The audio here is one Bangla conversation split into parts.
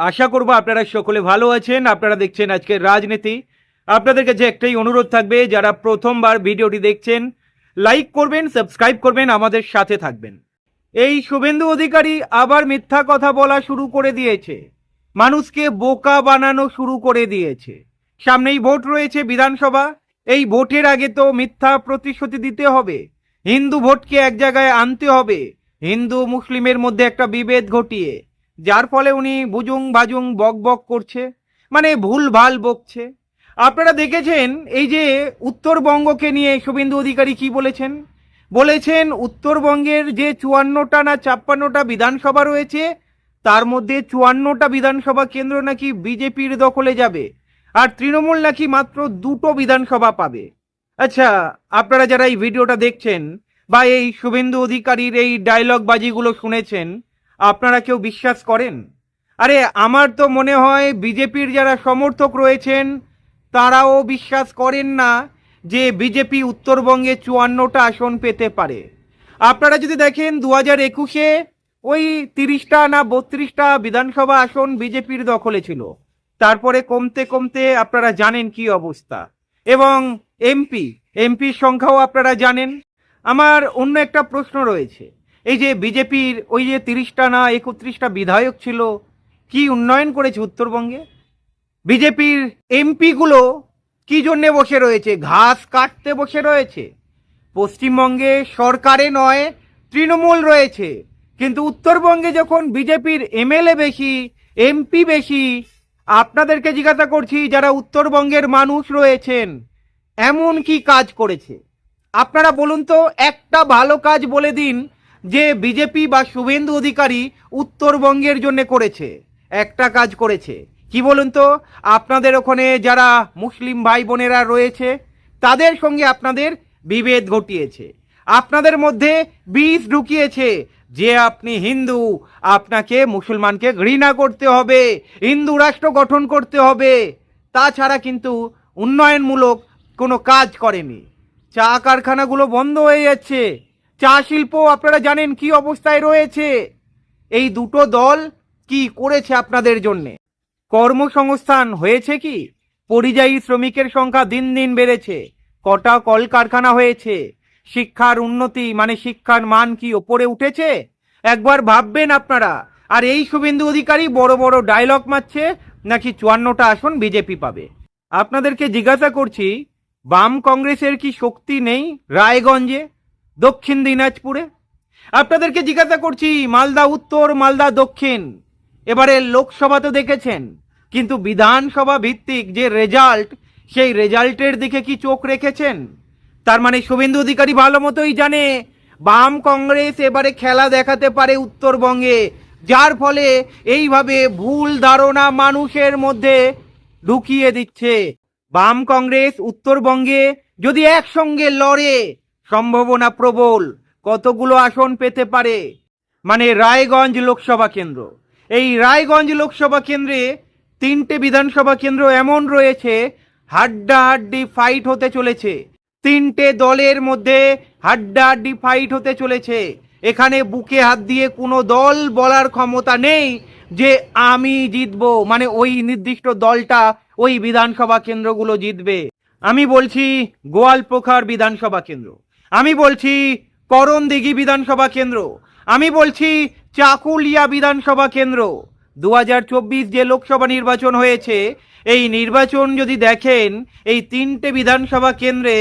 আশা করব আপনারা সকলে ভালো আছেন। আপনারা দেখছেন আজকের রাজনীতি। আপনাদের কাছে একটাই অনুরোধ থাকবে, যারা প্রথমবার ভিডিওটি দেখছেন, লাইক করবেন, সাবস্ক্রাইব করবেন, আমাদের সাথে থাকবেন। এই শুভেন্দু অধিকারী আবার মিথ্যা কথা বলা শুরু করে দিয়েছে। মানুষকে বোকা বানানো শুরু করে দিয়েছে। সামনেই ভোট রয়েছে বিধানসভা। এই ভোটের আগে তো মিথ্যা প্রতিশ্রুতি দিতে হবে। হিন্দু ভোটকে এক জায়গায় আনতে হবে। হিন্দু মুসলিমের মধ্যে একটা বিভেদ ঘটিয়ে যার ফলে উনি বুজুং বাজুং বক বক করছে মানে ভুল ভালো বকছে। আপনারা দেখেছেন এই যে উত্তরবঙ্গকে নিয়ে শুভেন্দু অধিকারী কি বলেছেন? বলেছেন উত্তরবঙ্গের যে চুয়ান্নটা না ছাপ্পান্নটা বিধানসভা রয়েছে, তার মধ্যে চুয়ান্নটা বিধানসভা কেন্দ্র নাকি বিজেপির দখলে যাবে, আর তৃণমূল নাকি মাত্র দুটো বিধানসভা পাবে। আচ্ছা আপনারা যারা এই ভিডিওটা দেখছেন বা এই শুভেন্দু অধিকারীর এই ডায়লগ বাজিগুলো শুনেছেন আপনারা কেউ বিশ্বাস করেন? আরে, আমার তো মনে হয় বিজেপির যারা সমর্থক রয়েছেন, তারাও বিশ্বাস করেন না যে বিজেপি উত্তরবঙ্গে চুয়ান্নটা আসন পেতে পারে। আপনারা যদি দেখেন দু হাজার একুশে ওই তিরিশটা না বত্রিশটা বিধানসভা আসন বিজেপির দখলে ছিল। তারপরে কমতে কমতে আপনারা জানেন কি অবস্থা। এবং এমপি, এমপির সংখ্যাও আপনারা জানেন। আমার অন্য একটা প্রশ্ন রয়েছে। এই যে বিজেপির ওই যে তিরিশটা না একত্রিশটা বিধায়ক ছিল, কি উন্নয়ন করেছে উত্তরবঙ্গে? বিজেপির এমপিগুলো কি জন্যে বসে রয়েছে? ঘাস কাটতে বসে রয়েছে। পশ্চিমবঙ্গে সরকারে নয়, তৃণমূল রয়েছে। কিন্তু উত্তরবঙ্গে যখন বিজেপির এমএলএ বেশি, এমপি বেশি, আপনাদেরকে জিজ্ঞাসা করছি, যারা উত্তরবঙ্গের মানুষ রয়েছেন, এমন কি কাজ করেছে? আপনারা বলুন তো, একটা ভালো কাজ বলে দিন যে বিজেপি বা শুভেন্দু অধিকারী উত্তরবঙ্গের জন্য করেছে, একটা কাজ করেছে। কি বলুন তো? আপনাদের ওখানে যারা মুসলিম ভাই বোনেরা রয়েছে, তাদের সঙ্গে আপনাদের বিভেদ ঘটিয়েছে। আপনাদের মধ্যে বীজ ঢুকিয়েছে যে আপনি হিন্দু, আপনাকে মুসলমানকে ঘৃণা করতে হবে, হিন্দু রাষ্ট্র গঠন করতে হবে। তাছাড়া কিন্তু উন্নয়নমূলক কোনো কাজ করেনি। চা কারখানাগুলো বন্ধ হয়ে যাচ্ছে। চা শিল্প, আপনারা জানেন কি অবস্থায় রয়েছে? এই দুটো দল কি করেছে আপনাদের জন্যে? কর্মসংস্থান হয়েছে কি? পরিযায়ী শ্রমিকের সংখ্যা দিন দিন বেড়েছে। কটা কলকারখানা হয়েছে? শিক্ষার উন্নতি মানে শিক্ষার মান কি ওপরে উঠেছে? একবার ভাববেন আপনারা। আর এই শুভেন্দু অধিকারী বড় বড় ডায়লগ মারছে, নাকি চুয়ান্নটা আসন বিজেপি পাবে? আপনাদেরকে জিজ্ঞাসা করছি, বাম কংগ্রেসের কি শক্তি নেই রায়গঞ্জে? দক্ষিণ দিনাজপুরে। আপনাদেরকে জিজ্ঞাসা করছি, মালদা উত্তর, মালদা দক্ষিণ। এবারে লোকসভা তো দেখেছেন, কিন্তু বিধানসভা ভিত্তিক যে রেজাল্ট, সেই রেজাল্টের দিকে কি চোখ রেখেছেন? তার মানে শুভেন্দু অধিকারী ভালো মতোই জানে, বাম কংগ্রেস এবারে খেলা দেখাতে পারে উত্তরবঙ্গে। যার ফলে এইভাবে ভুল ধারণা মানুষের মধ্যে ঢুকিয়ে দিচ্ছে। বাম কংগ্রেস উত্তরবঙ্গে যদি একসঙ্গে লড়ে সম্ভাবনা প্রবল। কতগুলো আসন পেতে পারে? মানে রায়গঞ্জ লোকসভা কেন্দ্র। এই রায়গঞ্জ লোকসভা কেন্দ্রে তিনটে বিধানসভা কেন্দ্র এমন রয়েছে, হাড্ডাহাড্ডি ফাইট হতে চলেছে। তিনটে দলের মধ্যে হাড্ডাহাড্ডি ফাইট হতে চলেছে। এখানে বুকে হাত দিয়ে কোনো দল বলার ক্ষমতা নেই যে আমি জিতবো। মানে ওই নির্দিষ্ট দলটা ওই বিধানসভা কেন্দ্রগুলো জিতবে। আমি বলছি গোয়ালপোখার বিধানসভা কেন্দ্র। আমি বলছি করণদিঘি বিধানসভা কেন্দ্র। আমি বলছি চাকুলিয়া বিধানসভা কেন্দ্র। দু হাজার চব্বিশ যে লোকসভা নির্বাচন হয়েছে, এই নির্বাচন যদি দেখেন, এই তিনটে বিধানসভা কেন্দ্রে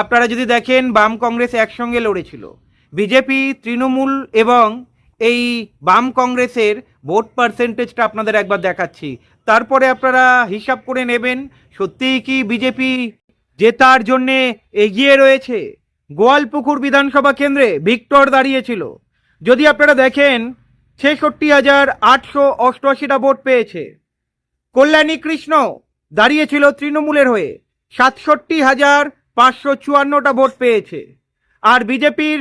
আপনারা যদি দেখেন, বাম কংগ্রেস একসঙ্গে লড়েছিল। বিজেপি, তৃণমূল এবং এই বাম কংগ্রেসের ভোট পার্সেন্টেজটা আপনাদের একবার দেখাচ্ছি। তারপরে আপনারা হিসাব করে নেবেন, সত্যিই কি বিজেপি জেতার জন্যে এগিয়ে রয়েছে? গোয়ালপুকুর বিধানসভা কেন্দ্রে ভিক্টর দাঁড়িয়েছিল। যদি আপনারা দেখেন, ছেষট্টি হাজার আটশো অষ্টআশিটা ভোট পেয়েছে। কল্যাণী কৃষ্ণ দাঁড়িয়েছিল তৃণমূলের হয়ে, সাতষট্টি হাজার পাঁচশো চুয়ান্নটা ভোট পেয়েছে। আর বিজেপির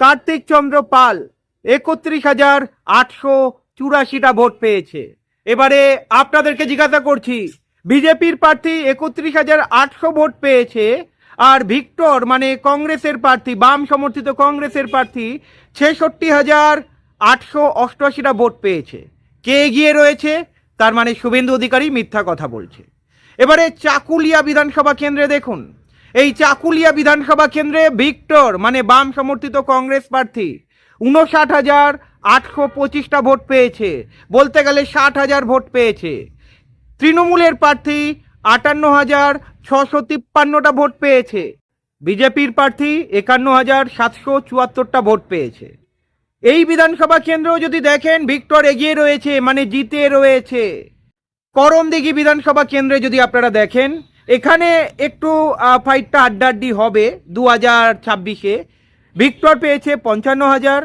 কার্তিক চন্দ্র পাল একত্রিশ হাজার আটশো চুরাশিটা ভোট পেয়েছে। এবারে আপনাদেরকে জিজ্ঞাসা করছি, বিজেপির প্রার্থী একত্রিশ হাজার আটশো ভোট পেয়েছে আর ভিক্টর মানে কংগ্রেসের প্রার্থী, বাম সমর্থিত কংগ্রেসের প্রার্থী, ছেষট্টি হাজার আটশো অষ্টআশিটা ভোট পেয়েছে। কে এগিয়ে রয়েছে? তার মানে শুভেন্দু অধিকারী মিথ্যা কথা বলছে। এবারে চাকুলিয়া বিধানসভা কেন্দ্রে দেখুন। এই চাকুলিয়া বিধানসভা কেন্দ্রে ভিক্টর মানে বাম সমর্থিত কংগ্রেস প্রার্থী উনষাট হাজার আটশো পঁচিশটা ভোট পেয়েছে। বলতে গেলে ষাট হাজার ভোট পেয়েছে। তৃণমূলের প্রার্থী, আটান্ন হাজার ছশো তিপ্পান্নটা ভোট পেয়েছে। বিজেপির প্রার্থী একান্ন হাজার সাতশো চুয়াত্তরটা ভোট পেয়েছে। এই বিধানসভা কেন্দ্র যদি দেখেন, ভিক্টর এগিয়ে রয়েছে মানে জিতে রয়েছে। করমদিঘি বিধানসভা কেন্দ্রে যদি আপনারা দেখেন, এখানে একটু ফাইটটা আড্ডাড্ডি হবে দু হাজার ছাব্বিশে। ভিক্টর পেয়েছে পঞ্চান্ন হাজার,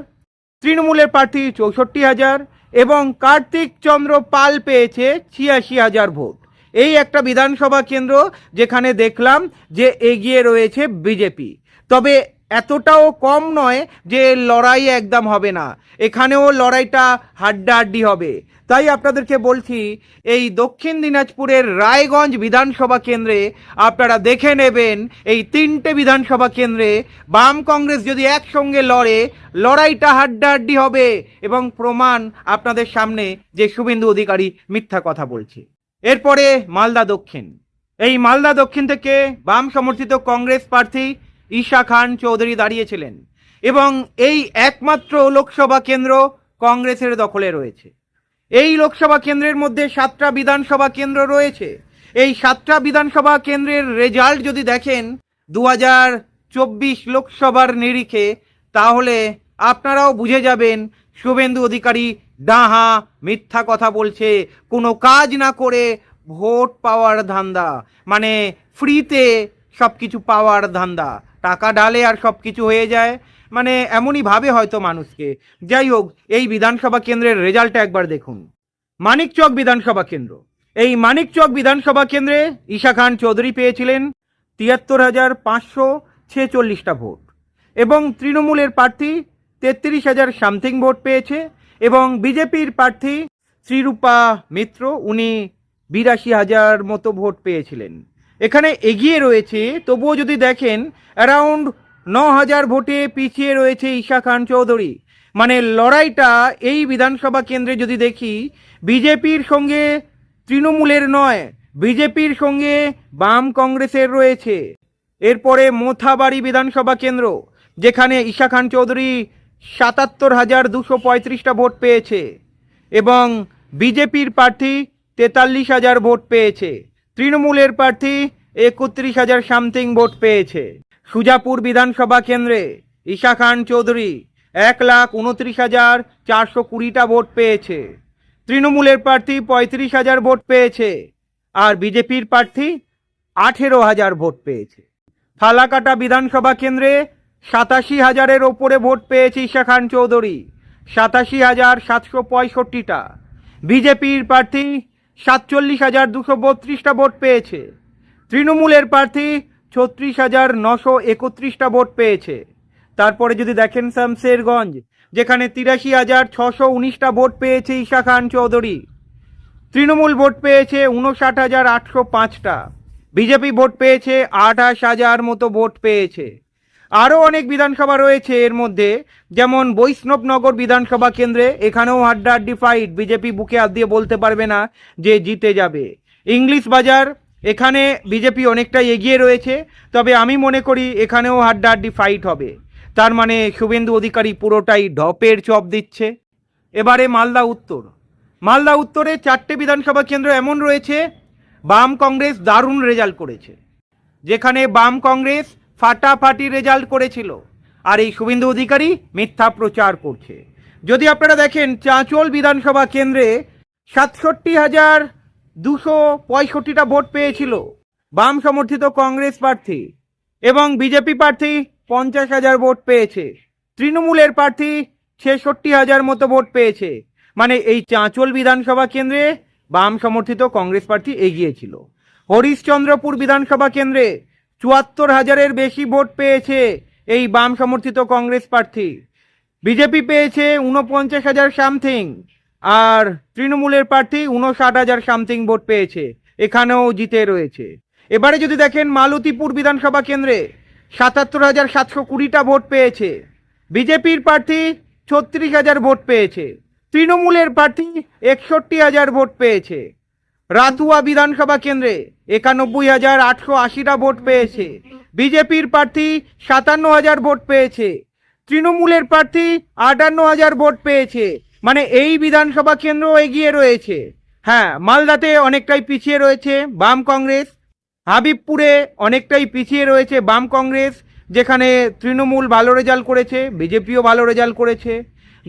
তৃণমূলের প্রার্থী চৌষট্টি হাজার, এবং কার্তিক চন্দ্র পাল পেয়েছে ছিয়াশি হাজার ভোট। এই একটা বিধানসভা কেন্দ্র যেখানে দেখলাম যে এগিয়ে রয়েছে বিজেপি। তবে এতটাও কম নয় যে লড়াই একদম হবে না। এখানেও লড়াইটা হাড্ডাহাড্ডি হবে। তাই আপনাদেরকে বলছি, এই দক্ষিণ দিনাজপুরের রায়গঞ্জ বিধানসভা কেন্দ্রে আপনারা দেখে নেবেন এই তিনটে বিধানসভা কেন্দ্রে বাম কংগ্রেস যদি একসঙ্গে লড়ে, লড়াইটা হাড্ডাহাড্ডি হবে এবং প্রমাণ আপনাদের সামনে যে শুভেন্দু অধিকারী মিথ্যা কথা বলছে। এরপরে মালদা দক্ষিণ। এই মালদা দক্ষিণ থেকে বাম সমর্থিত কংগ্রেস প্রার্থী ঈশা খান চৌধুরী দাঁড়িয়েছিলেন এবং এই একমাত্র লোকসভা কেন্দ্র কংগ্রেসের দখলে রয়েছে। এই লোকসভা কেন্দ্রের মধ্যে সাতটা বিধানসভা কেন্দ্র রয়েছে। এই সাতটা বিধানসভা কেন্দ্রের রেজাল্ট যদি দেখেন দু হাজার চব্বিশ লোকসভার নিরিখে, তাহলে আপনারাও বুঝে যাবেন শুভেন্দু অধিকারী ডাহা মিথ্যা কথা বলছে, কোনো কাজ না করে ভোট পাওয়ার ধান্দা মানে ফ্রিতে সব কিছু পাওয়ার ধান্দা, টাকা ডালে আর সব কিছু হয়ে যায় মানে এমনই ভাবে হয়তো মানুষকে। যাই হোক, এই বিধানসভা কেন্দ্রের রেজাল্টটা একবার দেখুন। মানিকচক বিধানসভা কেন্দ্র। এই মানিকচক বিধানসভা কেন্দ্রে ঈশা খান চৌধুরী পেয়েছিলেন তিয়াত্তর হাজার পাঁচশো ছেচল্লিশটা ভোট এবং তৃণমূলের প্রার্থী তেত্রিশ হাজার সামথিং ভোট পেয়েছে। এবং বিজেপির প্রার্থী শ্রীরূপা মিত্র, উনি বিরাশি হাজার মতো ভোট পেয়েছিলেন। এখানে এগিয়ে রয়েছে, তবুও যদি দেখেন, অ্যারাউন্ড ন হাজার ভোটে পিছিয়ে রয়েছে ঈশা খান চৌধুরী। মানে লড়াইটা এই বিধানসভা কেন্দ্রে যদি দেখি, বিজেপির সঙ্গে তৃণমূলের নয়, বিজেপির সঙ্গে বাম কংগ্রেসের রয়েছে। এরপরে মোথাবাড়ি বিধানসভা কেন্দ্র, যেখানে ঈশা খান চৌধুরী সাতাত্তর হাজার দুশো পঁয়ত্রিশটা ভোট পেয়েছে এবং বিজেপির প্রার্থী তেতাল্লিশ হাজার ভোট পেয়েছে। তৃণমূলের প্রার্থী একত্রিশ হাজার সামথিং ভোট পেয়েছে। সুজাপুর বিধানসভা কেন্দ্রে ঈশা খান চৌধুরী এক লাখ উনত্রিশ হাজার চারশো কুড়িটা ভোট পেয়েছে। তৃণমূলের প্রার্থী পঁয়ত্রিশ হাজার ভোট পেয়েছে আর বিজেপির প্রার্থী আঠেরো হাজার ভোট পেয়েছে। ফালাকাটা বিধানসভা কেন্দ্রে সাতাশি হাজারের ওপরে ভোট পেয়েছে ঈশা খান চৌধুরী। সাতাশি হাজার সাতশো পঁয়ষট্টিটা। বিজেপির প্রার্থী সাতচল্লিশ হাজার দুশো বত্রিশটা ভোট পেয়েছে। তৃণমূলের প্রার্থী ছত্রিশ হাজার নশো একত্রিশটা ভোট পেয়েছে। তারপরে যদি দেখেন শামশেরগঞ্জ, যেখানে তিরাশি হাজার ছশো উনিশটা ভোট পেয়েছে ঈশা খান চৌধুরী। তৃণমূল ভোট পেয়েছে উনষাট হাজার আটশো পাঁচটা। বিজেপি ভোট পেয়েছে আঠাশ হাজার মতো ভোট পেয়েছে। আরও অনেক বিধানসভা রয়েছে এর মধ্যে। যেমন বৈষ্ণবনগর বিধানসভা কেন্দ্রে এখানেও হাড্ডাহাড্ডি ফাইট বিজেপি বুকে হাত দিয়ে বলতে পারবে না যে জিতে যাবে। ইংলিশ বাজার, এখানে বিজেপি অনেকটাই এগিয়ে রয়েছে। তবে আমি মনে করি এখানেও হাড্ডাহাড্ডি ফাইট হবে। তার মানে শুভেন্দু অধিকারী পুরোটাই ঢপের চপ দিচ্ছে। এবারে মালদা উত্তর। মালদা উত্তরে চারটে বিধানসভা কেন্দ্র এমন রয়েছে, বাম কংগ্রেস দারুণ রেজাল্ট করেছে। যেখানে বাম কংগ্রেস ফাটাফাটি রেজাল্ট করেছিল। আর এই শুভেন্দু অধিকারী মিথ্যা প্রচার করছে। যদি আপনারা দেখেন, চাঁচল বিধানসভা কেন্দ্রে সাতষট্টি হাজার দুশো পঁয়ষট্টিটা ভোট পেয়েছিল বাম সমর্থিত কংগ্রেস প্রার্থী এবং বিজেপি প্রার্থী পঞ্চাশ হাজার ভোট পেয়েছে। তৃণমূলের প্রার্থী ছেষট্টি হাজার মতো ভোট পেয়েছে। মানে এই চাঁচল বিধানসভা কেন্দ্রে বাম সমর্থিত কংগ্রেস প্রার্থী এগিয়েছিল। হরিশ্চন্দ্রপুর বিধানসভা কেন্দ্রে চুয়াত্তর হাজারের বেশি ভোট পেয়েছে এই বাম সমর্থিত কংগ্রেস প্রার্থী। বিজেপি পেয়েছে উনপঞ্চাশ হাজার সামথিং, আর তৃণমূলের প্রার্থী উনষাট হাজার সামথিং ভোট পেয়েছে, এখানেও জিতে রয়েছে। এবারে যদি দেখেন মালতীপুর বিধানসভা কেন্দ্রে সাতাত্তর হাজার সাতশো কুড়িটা ভোট পেয়েছে, বিজেপির প্রার্থী ছত্রিশ হাজার ভোট পেয়েছে, তৃণমূলের প্রার্থী একষট্টি হাজার ভোট পেয়েছে। রাতুয়া বিধানসভা কেন্দ্রে একানব্বই হাজার আটশো আশিটা ভোট পেয়েছে। বিজেপির প্রার্থী সাতান্ন হাজার ভোট পেয়েছে। তৃণমূলের প্রার্থী আটান্ন হাজার ভোট পেয়েছে। মানে এই বিধানসভা কেন্দ্র এগিয়ে রয়েছে। হ্যাঁ মালদাতে অনেকটাই পিছিয়ে রয়েছে বাম কংগ্রেস। হাবিবপুরে অনেকটাই পিছিয়ে রয়েছে বাম কংগ্রেস, যেখানে তৃণমূল ভালো রেজাল্ট করেছে, বিজেপিও ভালো রেজাল্ট করেছে।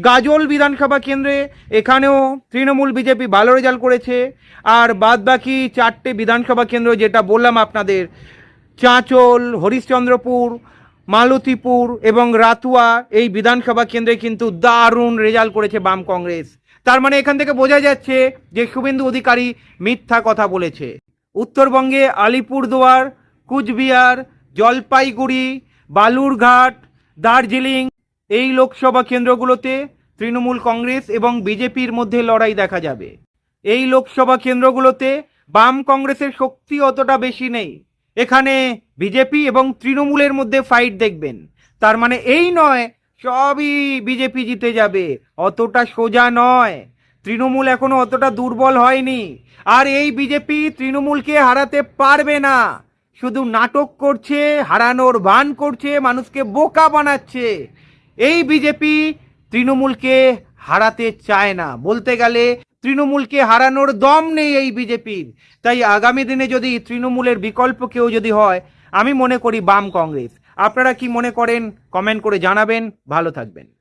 গাজল বিধানসভা কেন্দ্রে এখানেও তৃণমূল বিজেপি ভালো রেজাল্ট করেছে। আর বাদবাকি চারটে বিধানসভা কেন্দ্র যেটা বললাম আপনাদের, চাঁচল, হরিশ্চন্দ্রপুর, মালতীপুর এবং রাতুয়া, এই বিধানসভা কেন্দ্রে কিন্তু দারুণ রেজাল্ট করেছে বাম কংগ্রেস। তার মানে এখান থেকে বোঝা যাচ্ছে যে শুভেন্দু অধিকারী মিথ্যা কথা বলেছে। উত্তরবঙ্গে আলিপুরদুয়ার, কুচবিহার, জলপাইগুড়ি, বালুরঘাট, দার্জিলিং এই লোকসভা কেন্দ্রগুলোতে তৃণমূল কংগ্রেস এবং বিজেপির মধ্যে লড়াই দেখা যাবে। এই লোকসভা কেন্দ্রগুলোতে বাম কংগ্রেসের শক্তি অতটা বেশি নেই। এখানে বিজেপি এবং তৃণমূলের মধ্যে ফাইট দেখবেন। তার মানে এই নয়, সবই বিজেপি জিতে যাবে। অতটা সোজা নয়। তৃণমূল এখনও অতটা দুর্বল হয়নি। আর এই বিজেপি তৃণমূলকে হারাতে পারবে না। শুধু নাটক করছে, হারানোর ভান করছে, মানুষকে বোকা বানাচ্ছে। এই বিজেপি তৃণমূলকে হারাতে চায় না। বলতে গেলে তৃণমূলকে হারানোর দম নেই এই বিজেপির। তাই আগামী দিনে যদি তৃণমূলের বিকল্প কেউ যদি হয়, আমি মনে করি বাম কংগ্রেস। আপনারা কি মনে করেন, কমেন্ট করে জানাবেন। ভালো থাকবেন।